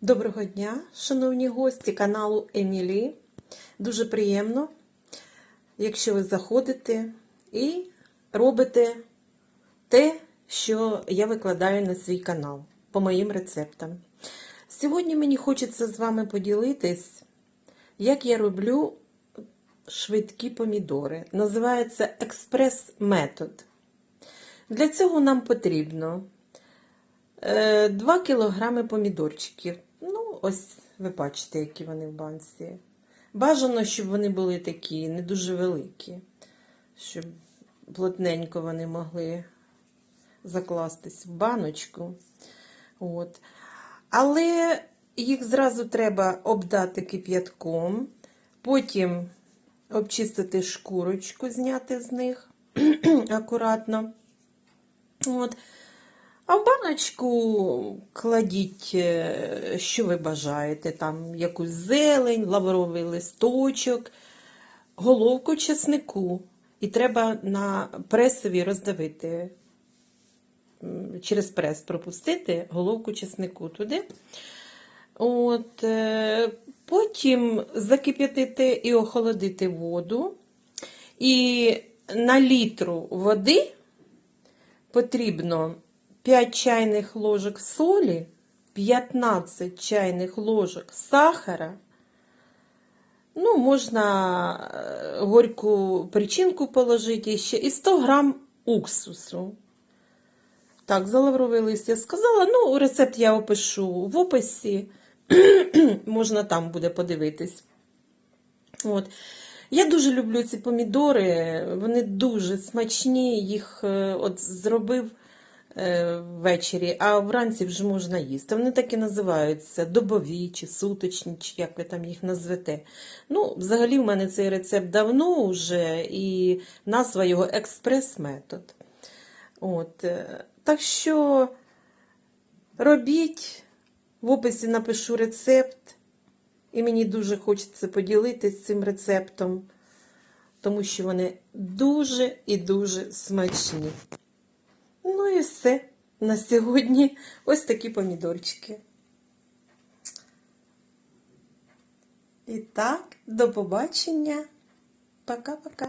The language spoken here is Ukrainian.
Доброго дня, шановні гості каналу Емілі. Дуже приємно, якщо ви заходите і робите те, що я викладаю на свій канал по моїм рецептам. Сьогодні мені хочеться з вами поділитись, як я роблю швидкі помідори. Називається експрес-метод. Для цього нам потрібно 2 кілограми помідорчиків. Ось ви бачите, які вони в банці. Бажано, щоб вони були такі, не дуже великі, щоб плотненько вони могли закластись в баночку. От. Але їх зразу треба обдати кип'ятком, потім обчистити шкурочку, зняти з них акуратно. От. А в баночку кладіть, е, що ви бажаєте, там якусь зелень, лавровий листочок, головку чеснику. І треба на пресові роздавити, через прес пропустити головку чеснику туди. От, е, Потім закип'ятити і охолодити воду. І на літру води потрібно 5 чайних ложок солі, 15 чайних ложок сахара. Ну, можна е, горьку причинку положити ще і 100 грам уксусу. Так, за лавровий лист я сказала. Ну, рецепт я опишу в описі. Можна там буде подивитись. От. Я дуже люблю ці помідори, вони дуже смачні, їх е, от зробив ввечері, а вранці вже можна їсти. Вони так і називаються добові чи суточні, чи як ви там їх назвете. Ну, взагалі, в мене цей рецепт давно вже, і назва його експрес-метод. От. е, Так що робіть, в описі напишу рецепт. І мені дуже хочеться поділитися цим рецептом, тому що вони дуже і дуже смачні. Ну і все на сьогодні. Ось такі помідорчики. І так, до побачення. Пока-пока.